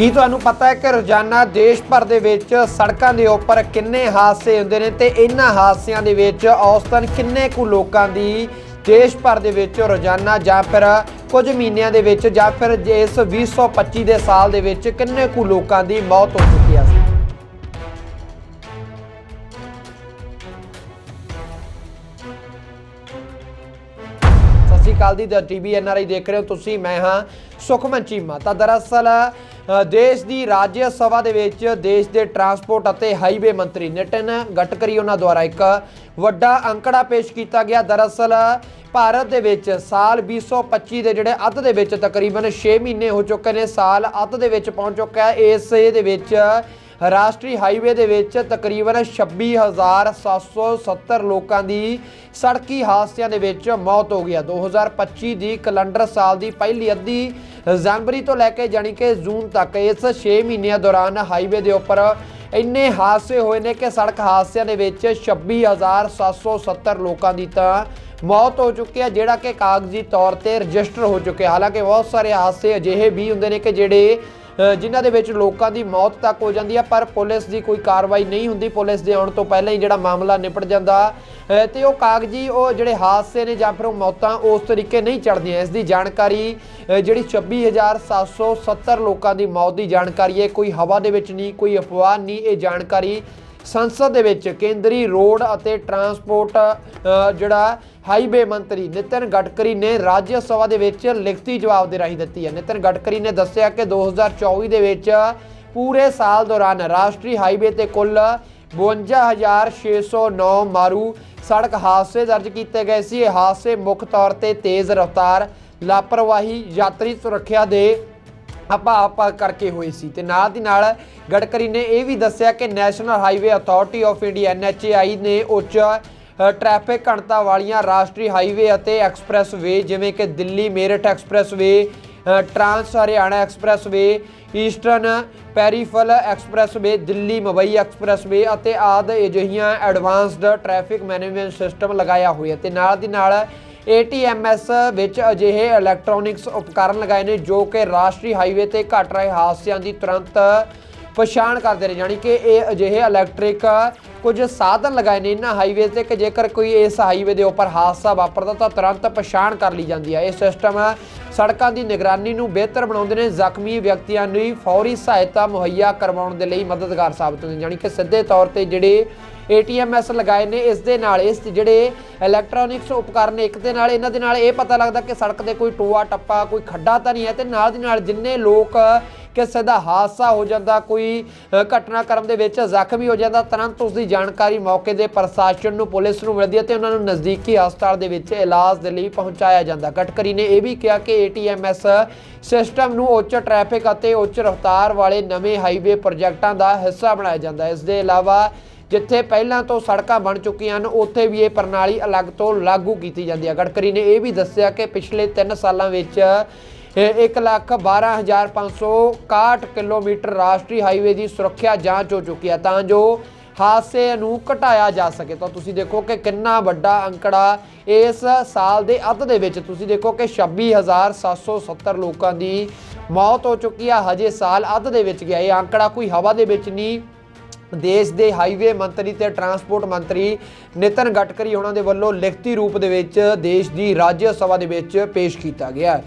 ਕੀ ਤੁਹਾਨੂੰ ਪਤਾ ਹੈ ਕਿ ਰੋਜ਼ਾਨਾ ਦੇਸ਼ ਭਰ ਦੇ ਵਿੱਚ ਸੜਕਾਂ ਦੇ ਉੱਪਰ ਕਿੰਨੇ ਹਾਦਸੇ ਹੁੰਦੇ ਨੇ ਤੇ ਇਹਨਾਂ ਹਾਦਸਿਆਂ ਦੇ ਵਿੱਚ ਔਸਤਨ ਕਿੰਨੇ ਕੁ ਲੋਕਾਂ ਦੀ ਦੇਸ਼ ਭਰ ਦੇ ਵਿੱਚ ਰੋਜ਼ਾਨਾ ਜਾਂ ਫਿਰ ਕੁਝ ਮਹੀਨਿਆਂ ਦੇ ਵਿੱਚ ਜਾਂ ਫਿਰ ਜੇ ਇਸ 2025 ਦੇ ਸਾਲ ਦੇ ਵਿੱਚ ਕਿੰਨੇ ਕੁ ਲੋਕਾਂ ਦੀ ਮੌਤ ਹੋ ਚੁੱਕੀ ਹੈ? ਸਤਿ ਸ਼੍ਰੀ ਅਕਾਲ ਦੀ ਦ ਟੀਵੀ ਐਨਆਰਆਈ ਦੇਖ ਰਹੇ ਹੋ ਤੁਸੀਂ ਮੈਂ ਹਾਂ ਸੁਖਮਨ ਚੀਮਾ। ਤਾਂ ਦਰਅਸਲ ਦੇਸ਼ ਦੀ ਰਾਜ ਸਭਾ ਦੇ ਵਿੱਚ ਦੇਸ਼ ਦੇ ਟਰਾਂਸਪੋਰਟ ਅਤੇ ਹਾਈਵੇ ਮੰਤਰੀ ਨਿਤਿਨ ਗਟਕਰੀ ਉਹਨਾਂ ਦੁਆਰਾ ਇੱਕ ਵੱਡਾ ਅੰਕੜਾ ਪੇਸ਼ ਕੀਤਾ ਗਿਆ। ਦਰਅਸਲ, ਭਾਰਤ ਦੇ ਵਿੱਚ ਸਾਲ 2025 ਦੇ ਜਿਹੜੇ ਅੱਧ ਦੇ ਵਿੱਚ ਤਕਰੀਬਨ 6 ਮਹੀਨੇ ਹੋ ਚੁੱਕੇ ਨੇ, ਸਾਲ ਅੱਧ ਦੇ ਵਿੱਚ ਪਹੁੰਚ ਚੁੱਕਾ ਹੈ। ਇਸ ਦੇ ਵਿੱਚ ਰਾਸ਼ਟਰੀ ਹਾਈਵੇ ਦੇ ਵਿੱਚ ਤਕਰੀਬਨ 26770 ਲੋਕਾਂ ਦੀ ਸੜਕੀ ਹਾਦਸਿਆਂ ਦੇ ਵਿੱਚ ਮੌਤ ਹੋ ਗਈ ਹੈ। 2025 ਦੀ ਕੈਲੰਡਰ ਸਾਲ ਦੀ ਪਹਿਲੀ ਅੱਧੀ ਜਨਵਰੀ ਤੋਂ ਲੈ ਕੇ ਜਾਣੀ ਕਿ ਜੂਨ ਤੱਕ ਇਸ 6 ਮਹੀਨਿਆਂ ਦੌਰਾਨ ਹਾਈਵੇ ਦੇ ਉੱਪਰ ਇੰਨੇ ਹਾਦਸੇ ਹੋਏ ਨੇ ਕਿ ਸੜਕ ਹਾਦਸਿਆਂ ਦੇ ਵਿੱਚ 26770 ਲੋਕਾਂ ਦੀ ਤਾਂ ਮੌਤ ਹੋ ਚੁੱਕੀ ਹੈ, ਜਿਹੜਾ ਕਿ ਕਾਗਜ਼ੀ ਤੌਰ ਤੇ ਰਜਿਸਟਰ ਹੋ ਚੁੱਕਿਆ। ਹਾਲਾਂਕਿ ਬਹੁਤ ਸਾਰੇ ਹਾਦਸੇ ਅਜਿਹੇ ਵੀ ਹੁੰਦੇ ਨੇ ਕਿ ਜਿਹੜੇ ਜਿਨ੍ਹਾਂ ਦੇ ਵਿੱਚ ਲੋਕਾਂ ਦੀ ਮੌਤ ਤੱਕ ਹੋ ਜਾਂਦੀ ਹੈ ਪਰ ਪੁਲਿਸ ਦੀ ਕੋਈ ਕਾਰਵਾਈ ਨਹੀਂ ਹੁੰਦੀ। ਪੁਲਿਸ ਦੇ ਆਉਣ ਤੋਂ ਪਹਿਲਾਂ ਹੀ ਜਿਹੜਾ ਮਾਮਲਾ ਨਿਪਟ ਜਾਂਦਾ। ਅ, ਤੇ ਉਹ ਕਾਗਜ਼ੀ ਉਹ ਜਿਹੜੇ ਹਾਦਸੇ ਨੇ ਜਾਂ ਫਿਰ ਉਹ ਮੌਤਾਂ ਉਸ ਤਰੀਕੇ ਨਹੀਂ ਚੜਦੀਆਂ ਇਸ ਦੀ ਜਾਣਕਾਰੀ ਅ, ਜਿਹੜੀ 26770 ਲੋਕਾਂ ਦੀ ਮੌਤ ਦੀ ਜਾਣਕਾਰੀ ਹੈ। ਕੋਈ ਹਵਾ ਦੇ ਵਿੱਚ ਨਹੀਂ ਕੋਈ ਅਫਵਾਹ ਨਹੀਂ ਇਹ ਜਾਣਕਾਰੀ ਸੰਸਦ ਦੇ ਵਿੱਚ ਕੇਂਦਰੀ ਰੋਡ ਅਤੇ ਟਰਾਂਸਪੋਰਟ ਜਿਹੜਾ ਹਾਈਵੇ ਮੰਤਰੀ ਨਿਤਿਨ ਗਡਕਰੀ ਨੇ ਰਾਜ ਸਭਾ ਦੇ ਵਿੱਚ ਲਿਖਤੀ ਜਵਾਬ ਦੇ ਰਾਹੀਂ ਦਿੱਤੀ ਹੈ। ਨਿਤਿਨ ਗਡਕਰੀ ਨੇ ਦੱਸਿਆ ਕਿ 2024 ਦੇ ਵਿੱਚ ਪੂਰੇ ਸਾਲ ਦੌਰਾਨ ਰਾਸ਼ਟਰੀ ਹਾਈਵੇ ਤੇ ਕੁੱਲ 52609 ਮਾਰੂ ਸੜਕ ਹਾਦਸੇ ਦਰਜ ਕੀਤੇ ਗਏ ਸੀ। ਇਹ ਹਾਦਸੇ ਮੁੱਖ ਤੌਰ ਤੇ ਤੇਜ਼ ਰਫ਼ਤਾਰ, ਲਾਪਰਵਾਹੀ, ਯਾਤਰੀ ਸੁਰੱਖਿਆ ਦੇ ਆਪਾ ਆਪਾਂ ਕਰਕੇ ਹੋਏ ਸੀ ਤੇ ਨਾਲ ਦੀ ਨਾਲ ਗਡਕਰੀ ਨੇ ਇਹ ਵੀ ਦੱਸਿਆ ਕਿ national highway authority of India NHAI ਨੇ ਉੱਚ ਅ, ਟ੍ਰੈਫਿਕ ਘਣਤਾ ਵਾਲੀਆਂ ਰਾਸ਼ਟਰੀ ਹਾਈਵੇ ਅਤੇ ਐਕਸਪ੍ਰੈਸਵੇ ਜਿਵੇਂ ਕਿ ਦਿੱਲੀ ਮੇਰਠ ਐਕਸਪ੍ਰੈਸਵੇ ਅ, trans Haryana expressway eastern peripheral expressway Delhi Mumbai expressway ਅਤੇ ਆਦ ਅਜਿਹੀਆਂ ਐਡਵਾਂਸਡ ਟ੍ਰੈਫਿਕ ਮੈਨੇਜਮੈਂਟ ਸਿਸਟਮ ਲਗਾਇਆ ਹੋਇਆ ਤੇ ਨਾਲ ਦੀ ਨਾਲ ATMS ਵਿੱਚ ਅਜਿਹੇ ਇਲੈਕਟ੍ਰੋਨਿਕਸ ਉਪਕਰਨ ਲਗਾਏ ਨੇ ਜੋ ਕਿ ਰਾਸ਼ਟਰੀ ਹਾਈਵੇ ਤੇ ਘਟ ਰਹੇ ਹਾਦਸਿਆਂ ਦੀ ਤੁਰੰਤ ਪਛਾਣ ਕਰਦੇ ਨੇ, ਯਾਨੀ ਕਿ ਇਹ ਅਜਿਹੇ ਇਲੈਕਟ੍ਰਿਕ ਕੁਝ ਸਾਧਨ ਲਗਾਏ ਨੇ। ਇਹਨਾਂ ਹਾਈਵੇ ਤੇ ਕਿ ਜੇਕਰ ਕੋਈ ਇਸ ਹਾਈਵੇ ਦੇ ਉੱਪਰ ਹਾਦਸਾ ਵਾਪਰਦਾ ਤਾਂ ਤੁਰੰਤ ਪਛਾਣ ਕਰ ਲਈ ਜਾਂਦੀ ਹੈ। ਇਹ ਸਿਸਟਮ ਸੜਕਾਂ ਦੀ ਨਿਗਰਾਨੀ ਨੂੰ ਬਿਹਤਰ ਬਣਾਉਂਦੇ ਨੇ। ਜ਼ਖਮੀ ਵਿਅਕਤੀਆਂ ਨੂੰ ਫੌਰੀ ਸਹਾਇਤਾ ਮੁਹੱਈਆ ਕਰਵਾਉਣ ਦੇ ਲਈ ਮਦਦਗਾਰ ਸਾਬਤ ਹੁੰਦੇ ਨੇ, ਯਾਨੀ ਕਿ ਸਿੱਧੇ ਤੌਰ ਤੇ ਜਿਹੜੇ ATMS ਲਗਾਏ ਨੇ, ਇਸ ਦੇ ਨਾਲ ਇਸ ਜਿਹੜੇ ਇਲੈਕਟ੍ਰੋਨਿਕਸ ਉਪਕਰਨ ਇੱਕ ਦੇ ਨਾਲ, ਇਹਨਾਂ ਦੇ ਨਾਲ ਇਹ ਪਤਾ ਲੱਗਦਾ ਕਿ ਸੜਕ ਦੇ ਕੋਈ ਟੋਆ ਟੱਪਾ, ਕੋਈ ਖੱਡਾ ਤਾਂ ਨਹੀਂ ਹੈ ਤੇ ਨਾਲ ਦੀ ਨਾਲ ਜਿੰਨੇ ਲੋਕ ਕਿਸੇ ਦਾ ਹਾਦਸਾ ਹੋ ਜਾਂਦਾ, ਕੋਈ ਘਟਨਾਕ੍ਰਮ ਦੇ ਵਿੱਚ ਜ਼ਖਮੀ ਹੋ ਜਾਂਦਾ, ਤੁਰੰਤ ਉਸ ਦੀ ਜਾਣਕਾਰੀ ਮੌਕੇ ਦੇ ਪ੍ਰਸ਼ਾਸਨ ਨੂੰ, ਪੁਲਿਸ ਨੂੰ ਮਿਲਦੀ ਹੈ ਤੇ ਉਹਨਾਂ ਨੂੰ ਨਜ਼ਦੀਕੀ ਹਸਪਤਾਲ ਦੇ ਵਿੱਚ ਇਲਾਜ ਦੇ ਲਈ ਪਹੁੰਚਾਇਆ ਜਾਂਦਾ। ਗਟਕਰੀ ਨੇ ਇਹ ਵੀ ਕਿਹਾ ਕਿ ATMS ਸਿਸਟਮ ਨੂੰ ਉੱਚ ਟ੍ਰੈਫਿਕ ਅਤੇ ਉੱਚ ਰਫ਼ਤਾਰ ਵਾਲੇ ਨਵੇਂ ਹਾਈਵੇ ਪ੍ਰੋਜੈਕਟਾਂ ਦਾ ਹਿੱਸਾ ਬਣਾਇਆ ਜਾਂਦਾ ਹੈ। ਇਸ ਦੇ ਇਲਾਵਾ ਜਿੱਥੇ ਪਹਿਲਾਂ ਤੋਂ ਸੜਕਾਂ ਬਣ ਚੁੱਕੀਆਂ ਹਨ, ਉੱਥੇ ਵੀ ਇਹ ਪ੍ਰਣਾਲੀ ਅਲੱਗ ਤੋਂ ਲਾਗੂ ਕੀਤੀ ਜਾਂਦੀ ਹੈ। ਗਡਕਰੀ ਨੇ ਇਹ ਵੀ ਦੱਸਿਆ ਕਿ ਪਿਛਲੇ 3 ਸਾਲਾਂ ਵਿੱਚ 112561 ਕਿਲੋਮੀਟਰ ਰਾਸ਼ਟਰੀ ਹਾਈਵੇ ਦੀ ਸੁਰੱਖਿਆ ਜਾਂਚ ਹੋ ਚੁੱਕੀ ਹੈ, ਤਾਂ ਜੋ ਹਾਦਸੇ ਨੂੰ ਘਟਾਇਆ ਜਾ ਸਕੇ। ਤਾਂ ਤੁਸੀਂ ਦੇਖੋ ਕਿ ਕਿੰਨਾ ਵੱਡਾ ਅੰਕੜਾ ਇਸ ਸਾਲ ਦੇ ਅੱਧ ਦੇ ਵਿੱਚ, ਤੁਸੀਂ ਦੇਖੋ ਕਿ 26770 ਲੋਕਾਂ ਦੀ ਮੌਤ ਹੋ ਚੁੱਕੀ ਹੈ। ਹਜੇ ਸਾਲ ਅੱਧ ਦੇ ਵਿੱਚ ਗਿਆ। ਇਹ ਅੰਕੜਾ ਕੋਈ ਹਵਾ ਦੇ ਵਿੱਚ ਨਹੀਂ ਦੇਸ਼ ਦੇ ਹਾਈਵੇ ਮੰਤਰੀ ਤੇ ਟਰਾਂਸਪੋਰਟ ਮੰਤਰੀ ਨਿਤਨ ਗਟਕਰੀ ਉਹਨਾਂ ਦੇ ਵੱਲੋਂ ਲਿਖਤੀ ਰੂਪ ਦੇ ਵਿੱਚ ਦੇਸ਼ ਦੀ ਰਾਜ ਸਭਾ ਦੇ ਵਿੱਚ ਪੇਸ਼ ਕੀਤਾ ਗਿਆ ਹੈ।